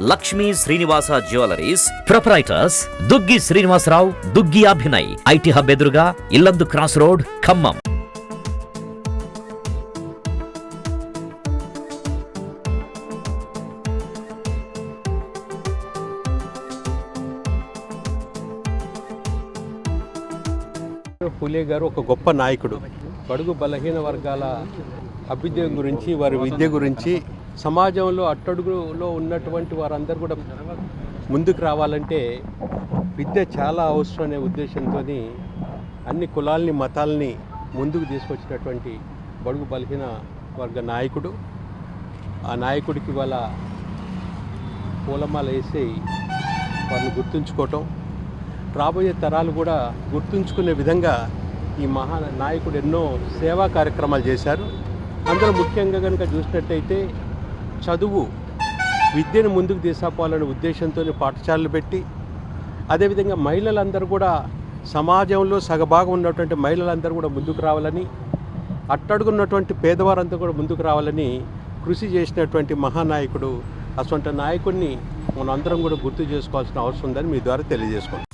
Lakshmi Srinivasa jewelleries. Proprietors Duggi Srinivasarao Duggi Abhinay. IT hub ఎదురుగా Yellandu cross road Khammam. Phule garu ఒక గొప్ప నాయకుడు. బడుగు బలహీన వర్గాల అభ్యుదయం గురించి వారి విద్య గురించి సమాజంలో అట్టడుగులో ఉన్నటువంటి వారందరూ కూడా ముందుకు రావాలంటే విద్య చాలా అవసరం అనే ఉద్దేశంతో అన్ని కులాల్ని మతాల్ని ముందుకు తీసుకొచ్చినటువంటి బడుగు బలహీన వర్గ నాయకుడు. ఆ నాయకుడికి వాళ్ళ పూలమాల వేసి వారిని గుర్తుంచుకోవటం. రాబోయే తరాలు కూడా గుర్తుంచుకునే విధంగా ఈ మహా నాయకుడు ఎన్నో సేవా కార్యక్రమాలు చేశారు. అందులో ముఖ్యంగా కనుక చూసినట్టయితే చదువు విద్యను ముందుకు తీసుకుపోవాలనే ఉద్దేశంతో పాఠశాలలు పెట్టి అదేవిధంగా మహిళలందరూ కూడా సమాజంలో సగభాగం ఉన్నటువంటి మహిళలందరూ కూడా ముందుకు రావాలని అట్టడుగున్నటువంటి పేదవారంతా కూడా ముందుకు రావాలని కృషి చేసినటువంటి మహానాయకుడు అటువంటి నాయకుడిని మనం అందరం కూడా గుర్తు చేసుకోవాల్సిన అవసరం ఉందని మీ ద్వారా తెలియజేసుకుంటాం